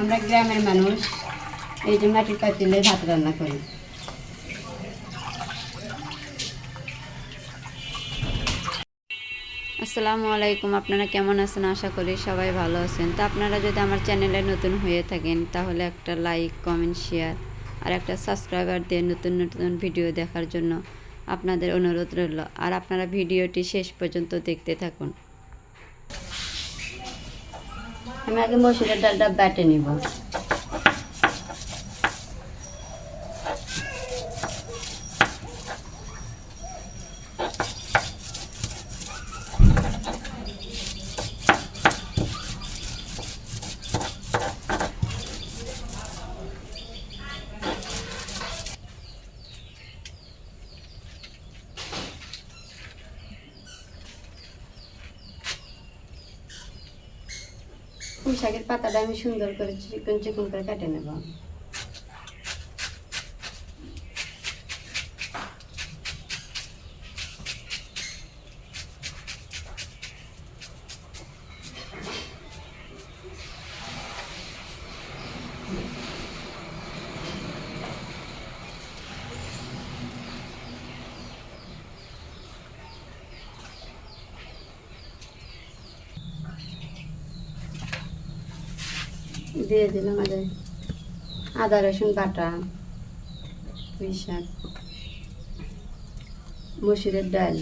আমরা গ্রামের মানুষ, এই যে মাটির পাতিলে ভাত রান্না করি। আসসালামু আলাইকুম, আপনারা কেমন আছেন? আশা করি সবাই ভালো আছেন। তো আপনারা যদি আমার চ্যানেলে নতুন হয়ে থাকেন, তাহলে একটা লাইক, কমেন্ট, শেয়ার আর একটা সাবস্ক্রাইবার দিয়ে নতুন নতুন ভিডিও দেখার জন্য আপনাদের অনুরোধ রইল। আর আপনারা ভিডিওটি শেষ পর্যন্ত দেখতে থাকুন। আমি আগে মসুরের ডালটা বেটে নিব। পুঁই পাতাটা আমি সুন্দর করে চিকন চিকন করে কেটে নেব? দিয়ে দিলাম আদা আদা রসুন বাটা পুঁই শাক মসুরের ডাল।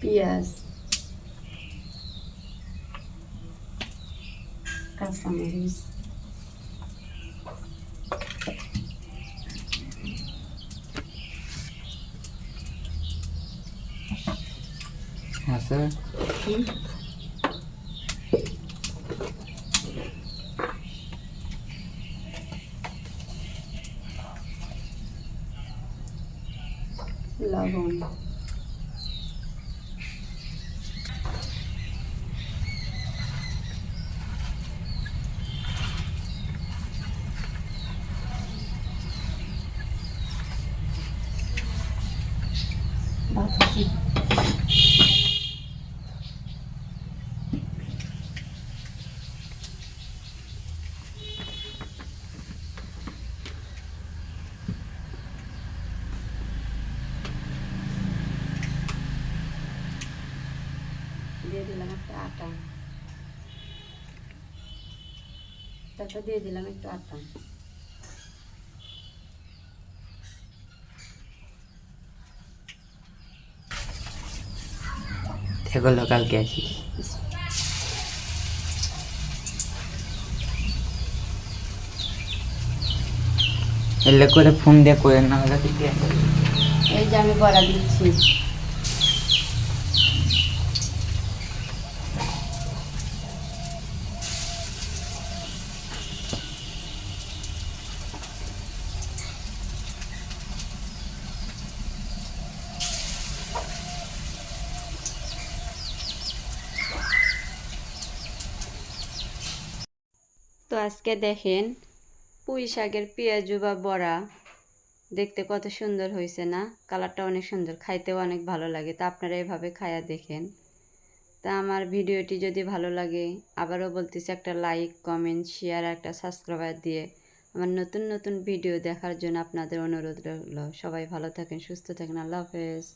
পেঁয়াজ কাঁচামরিচ হ্যাঁ স্যার লবণ দিয়ে দিলাম একটা আটা তারপর দিয়ে দিলাম একটু আটা এগুলো কালকে আসিস এলে করে ফোন দিয়ে করে না হলে আছে এই যে আমি বড়া দিচ্ছি। তো আজকে দেখেন পুঁই শাকের পেঁয়াজু বা বড়া দেখতে কত সুন্দর হয়েছে না? কালারটা অনেক সুন্দর, খাইতেও অনেক ভালো লাগে। তা আপনারা এভাবে খায়া দেখেন। তা আমার ভিডিওটি যদি ভালো লাগে, আবারও বলতেছি একটা লাইক কমেন্ট শেয়ার একটা সাবস্ক্রাইবার দিয়ে আমার নতুন নতুন ভিডিও দেখার জন্য আপনাদের অনুরোধ রইল। সবাই ভালো থাকেন, সুস্থ থাকেন। আল্লাহ হাফেজ।